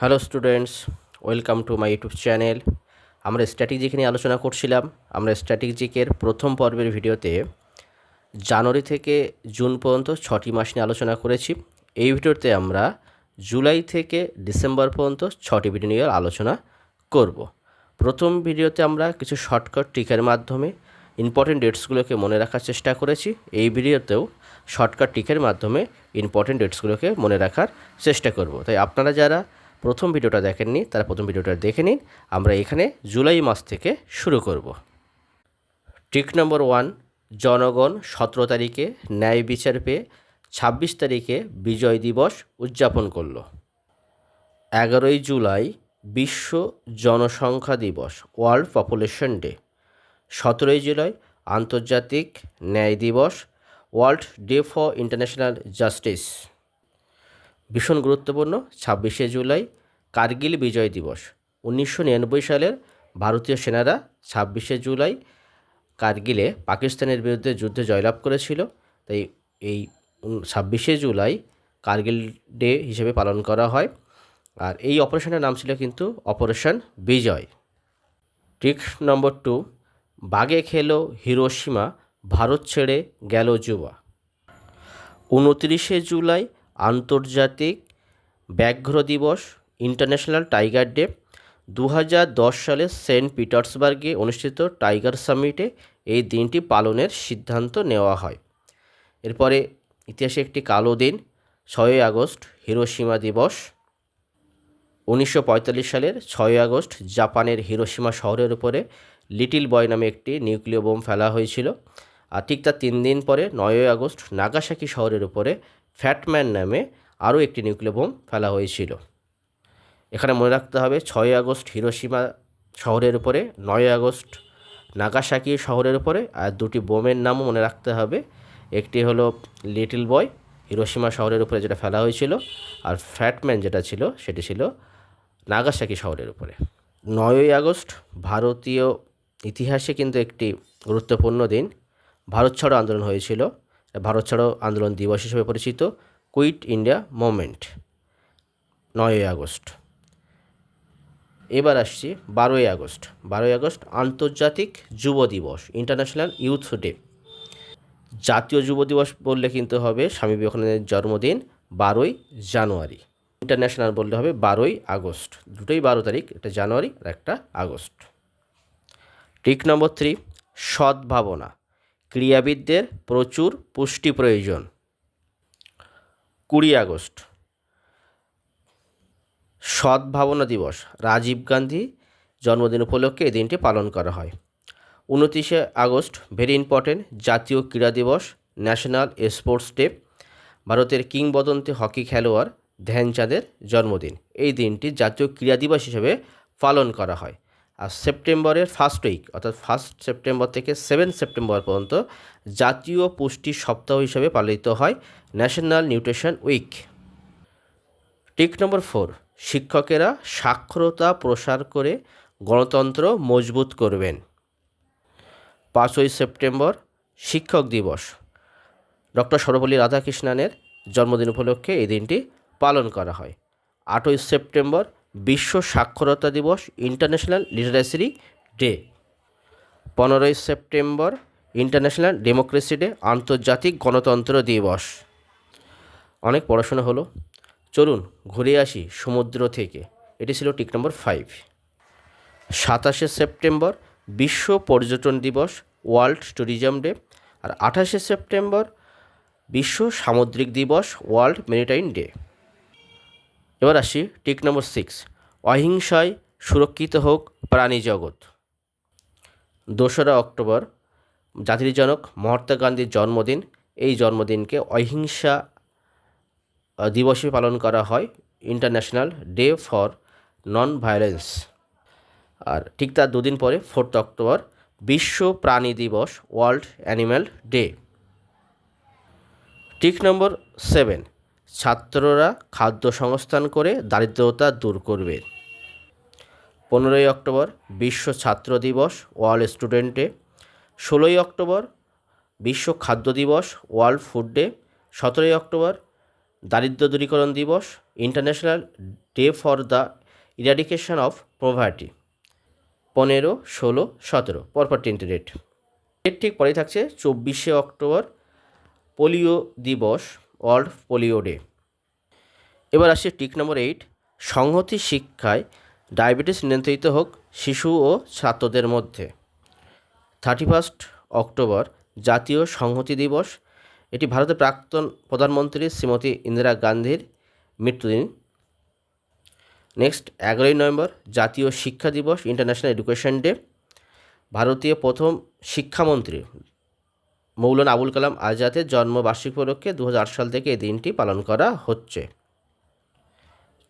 Hello students, welcome to my YouTube channel. আমরা strategic নিয়ে আলোচনা করছিলাম। আমরা স্ট্র্যাটেজিকের প্রথম পর্বের ভিডিওতে জানুয়ারি থেকে জুন পর্যন্ত ছটি মাস নিয়ে আলোচনা করেছি। এই ভিডিওতে আমরা জুলাই থেকে ডিসেম্বর পর্যন্ত ছটি ভিডিও নিয়ে আলোচনা করব। প্রথম ভিডিওতে আমরা কিছু শর্টকাট ট্রিকের মাধ্যমে ইম্পর্টেন্ট ডেটসগুলোকে মনে রাখার চেষ্টা করেছি। এই ভিডিওতেও শর্টকাট ট্রিকের মাধ্যমে ইম্পর্টেন্ট ডেটসগুলোকে মনে রাখার চেষ্টা করব। তাই আপনারা যারা প্রথম ভিডিওটা দেখেননি, তারা প্রথম ভিডিওটা দেখে নিন। আমরা এখানে জুলাই মাস থেকে শুরু করব। ট্রিক নম্বর ওয়ান, জনগণ সতেরো তারিখে ন্যায় বিচার পেয়ে ছাব্বিশ তারিখে বিজয় দিবস উদযাপন করল। এগারোই জুলাই, বিশ্ব জনসংখ্যা দিবস, ওয়ার্ল্ড পপুলেশন ডে। সতেরোই জুলাই, আন্তর্জাতিক ন্যায় দিবস, world day for international justice. ভীষণ গুরুত্বপূর্ণ, ছাব্বিশে জুলাই, কার্গিল বিজয় দিবস। উনিশশো নিরানব্বই সালের ভারতীয় সেনারা ছাব্বিশে জুলাই কার্গিলে পাকিস্তানের বিরুদ্ধে যুদ্ধে জয়লাভ করেছিল। তাই এই ছাব্বিশে জুলাই কার্গিল ডে হিসেবে পালন করা হয়। আর এই অপারেশনের নাম ছিল কিন্তু operation Vijay. Trick number two, বাগে খেলো হিরোসীমা ভারত ছেড়ে গেল যুবা। উনত্রিশে জুলাই আন্তর্জাতিক ব্যাঘ্র দিবস ইন্টারন্যাশনাল টাইগার ডে দু হাজার দশ সালে সেন্ট পিটার্সবার্গে অনুষ্ঠিত টাইগার সামিটে এই দিনটি পালনের সিদ্ধান্ত নেওয়া হয়। এরপরে ইতিহাসে একটি কালো দিন, ছয়ই আগস্ট হিরোসীমা দিবস। উনিশশো পঁয়তাল্লিশ সালের ছয়ই আগস্ট জাপানের হিরোসীমা শহরের উপরে লিটিল বয় নামে একটি নিউক্লিয় বোম ফেলা হয়েছিল। আর ঠিক তার তিন দিন পরে নয়ই আগস্ট নাগাসাকি শহরের উপরে ফ্যাটম্যান নামে আরও একটি নিউক্লিয় বোম ফেলা হয়েছিল। এখানে মনে রাখতে হবে ছয়ই আগস্ট হিরোসীমা শহরের উপরে, নয়ই আগস্ট নাগাসাকি শহরের উপরে আর দুটি বোমের নামও মনে রাখতে হবে। একটি হলো লিটল বয় হিরোসীমা শহরের উপরে যেটা ফেলা হয়েছিল আর ফ্যাটম্যান যেটা ছিল সেটি ছিল নাগাসাকি শহরের উপরে। নয়ই আগস্ট ভারতীয় ইতিহাসে কিন্তু একটি গুরুত্বপূর্ণ দিন। ভারত ছাড়ো আন্দোলন হয়েছিল। ভারত ছাড়ো আন্দোলন দিবস হিসেবে পরিচিত। কুইট ইন্ডিয়া মুভমেন্ট, নয়ই আগস্ট। এবার আসছি বারোই আগস্ট। বারোই আগস্ট আন্তর্জাতিক যুব দিবস ইন্টারন্যাশনাল ইউথ ডে জাতীয় যুব দিবস বললে কিন্তু হবে স্বামী বিবেকানন্দের জন্মদিন, বারোই জানুয়ারি। ইন্টারন্যাশনাল বললে হবে বারোই আগস্ট। দুটোই বারো তারিখ, একটা জানুয়ারি আর একটা আগস্ট। ট্রিক নম্বর থ্রি সদ্ভাবনা। ক্রীড়াবিদদের প্রচুর পুষ্টি প্রয়োজন। কুড়ি আগস্ট সদ্ভাবনা দিবস, রাজীব গান্ধী জন্মদিন উপলক্ষে এই দিনটি পালন করা হয়। উনত্রিশে আগস্ট, ভেরি ইম্পর্টেন্ট, জাতীয় ক্রীড়া দিবস, ন্যাশনাল স্পোর্টস ডে, ভারতের কিংবদন্তি হকি খেলোয়াড় ধ্যানচাঁদের জন্মদিন। এই দিনটি জাতীয় ক্রীড়া দিবস হিসেবে পালন করা হয়। আর সেপ্টেম্বরের ফার্স্ট উইক অর্থাৎ ফার্স্ট সেপ্টেম্বর থেকে সেভেন সেপ্টেম্বর পর্যন্ত জাতীয় পুষ্টি সপ্তাহ হিসেবে পালিত হয় national nutrition week tick number four শিক্ষকেরা সাক্ষরতা প্রসার করে গণতন্ত্র মজবুত করবেন। পাঁচই সেপ্টেম্বর, শিক্ষক দিবস। ডক্টর সর্বপল্লী রাধাকৃষ্ণনের জন্মদিন উপলক্ষে এই দিনটি পালন করা হয়। আটই সেপ্টেম্বর বিশ্ব সাক্ষরতা দিবস ইন্টারন্যাশনাল লিটারেসি ডে। পনেরোই সেপ্টেম্বর ইন্টারন্যাশনাল ডেমোক্রেসি ডে, আন্তর্জাতিক গণতন্ত্র দিবস। অনেক পড়াশোনা হলো। চলুন ঘুরে আসি সমুদ্র থেকে। এটি ছিল টিক নম্বর ফাইভ সাতাশে সেপ্টেম্বর বিশ্ব পর্যটন দিবস, ওয়ার্ল্ড ট্যুরিজম ডে। আর আঠাশে সেপ্টেম্বর বিশ্ব সামুদ্রিক দিবস, ওয়ার্ল্ড মেরিটাইন ডে। এবার আসি টিক নম্বর সিক্স অহিংসায় সুরক্ষিত হোক প্রাণী জগৎ। দোসরা অক্টোবর, জাতির জনক মহাত্মা গান্ধীর জন্মদিন। এই জন্মদিনকে অহিংসা দিবস পালন করা হয় international day for non violence আর ঠিক তার দুদিন পরে ফোর্থ অক্টোবর, বিশ্ব প্রাণী দিবস ওয়ার্ল্ড অ্যানিম্যাল ডে ঠিক নম্বর সেভেন ছাত্ররা খাদ্য সংস্থান করে দারিদ্রতা দূর করবে। পনেরোই অক্টোবর বিশ্ব ছাত্র দিবস ওয়ার্ল্ড স্টুডেন্ট। ষোলোই অক্টোবর বিশ্ব খাদ্য দিবস ওয়ার্ল্ড ফুড ডে। সতেরোই অক্টোবর দারিদ্র দূরীকরণ দিবস, international day for the eradication of poverty পনেরো, ষোলো, সতেরো, পরপর তিনটে ডেট। এর ঠিক পরে থাকছে, চব্বিশে অক্টোবর পোলিও দিবস। World polio day. এবার আসছে টিক নম্বর এইট সংহতি শিক্ষায় ডায়াবেটিস নিয়ন্ত্রিত হোক শিশু ও ছাত্রদের মধ্যে। থার্টি ফার্স্ট অক্টোবর, জাতীয় সংহতি দিবস। এটি ভারতের প্রাক্তন প্রধানমন্ত্রী শ্রীমতী ইন্দিরা গান্ধীর মৃত্যুদিন। নেক্সট এগারোই নভেম্বর, জাতীয় শিক্ষা দিবস ইন্টারন্যাশনাল এডুকেশন ডে ভারতীয় প্রথম শিক্ষামন্ত্রী মৌলানা আবুল কালাম আজাদের জন্মবার্ষিকী উপলক্ষে দু হাজার আট সাল থেকে এই দিনটি পালন করা হচ্ছে।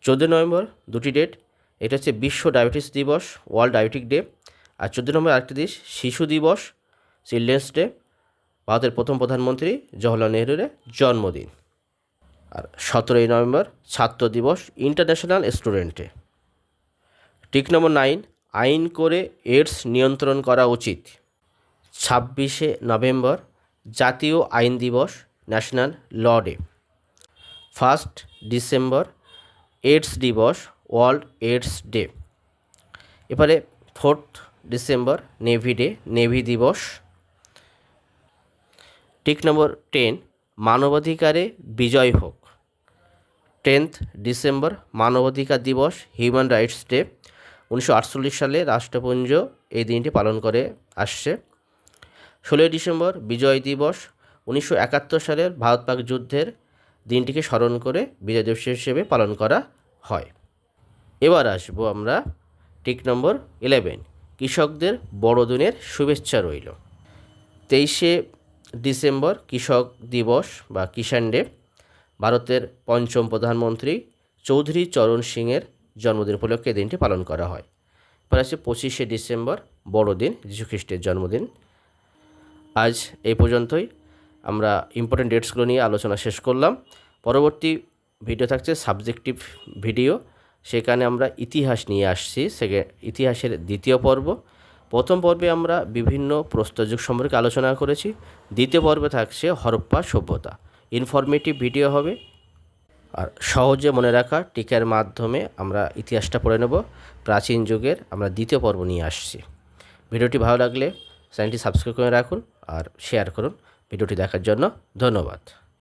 চোদ্দ নভেম্বর, দুটি ডেট। এটা হচ্ছে বিশ্ব ডায়াবেটিস দিবস, ওয়ার্ল্ড ডায়াবেটিক ডে। আর চোদ্দ নম্বর আরেকটি দিস, শিশু দিবস, চিলড্রেন্স ডে, ভারতের প্রথম প্রধানমন্ত্রী জওহরলাল নেহরুর জন্মদিন। আর সতেরোই নভেম্বর, ছাত্র দিবস, international student tick number nine, আইন করে এইডস নিয়ন্ত্রণ করা উচিত। ছাব্বিশে নভেম্বর জাতীয় আইন দিবস national law day. First December AIDS দিবস, ওয়ার্ল্ড এইডস ডে। এবারে fourth December navy day, navy দিবস। টিক নম্বর টেন, মানবাধিকারে বিজয় হোক। টেন্থ ডিসেম্বর মানবাধিকার দিবস, হিউম্যান রাইটস ডে। উনিশশো আটচল্লিশ সালে রাষ্ট্রপুঞ্জ এই দিনটি পালন করে আসছে। ষোলোই ডিসেম্বর বিজয় দিবস, উনিশশো একাত্তর সালের ভারত পাক যুদ্ধের দিনটিকে স্মরণ করে বিজয় দিবস হিসেবে পালন করা হয়। এবার আসব আমরা টিক নম্বর ইলেভেন কৃষকদের বড়দিনের শুভেচ্ছা রইল। তেইশে ডিসেম্বর কৃষক দিবস বা কিষাণ ডে, ভারতের পঞ্চম প্রধানমন্ত্রী চৌধুরী চরণ সিংয়ের জন্মদিন উপলক্ষে দিনটি পালন করা হয়। পরে আছে পঁচিশে ডিসেম্বর বড়দিন, যীশুখ্রিস্টের জন্মদিন। আজ এই পর্যন্তই। আমরা ইম্পর্টেন্ট ডেটসগুলো নিয়ে আলোচনা শেষ করলাম। পরবর্তী ভিডিও থাকছে সাবজেক্টিভ ভিডিও সেখানে আমরা ইতিহাস নিয়ে আসছি। সেকে ইতিহাসের দ্বিতীয় পর্ব। প্রথম পর্বে আমরা বিভিন্ন প্রস্তরযুগ সম্পর্কে আলোচনা করেছি। দ্বিতীয় পর্বে থাকছে হরপ্পা সভ্যতা। ইনফরমেটিভ ভিডিও হবে। আর সহজে মনে রাখা টিকার মাধ্যমে আমরা ইতিহাসটা পড়ে নেব। প্রাচীন যুগের আমরা দ্বিতীয় পর্ব নিয়ে আসছি। ভিডিওটি ভালো লাগলে চ্যানেলটি সাবস্ক্রাইব করে রাখুন। আর শেয়ার করুন। ভিডিওটি দেখার জন্য ধন্যবাদ।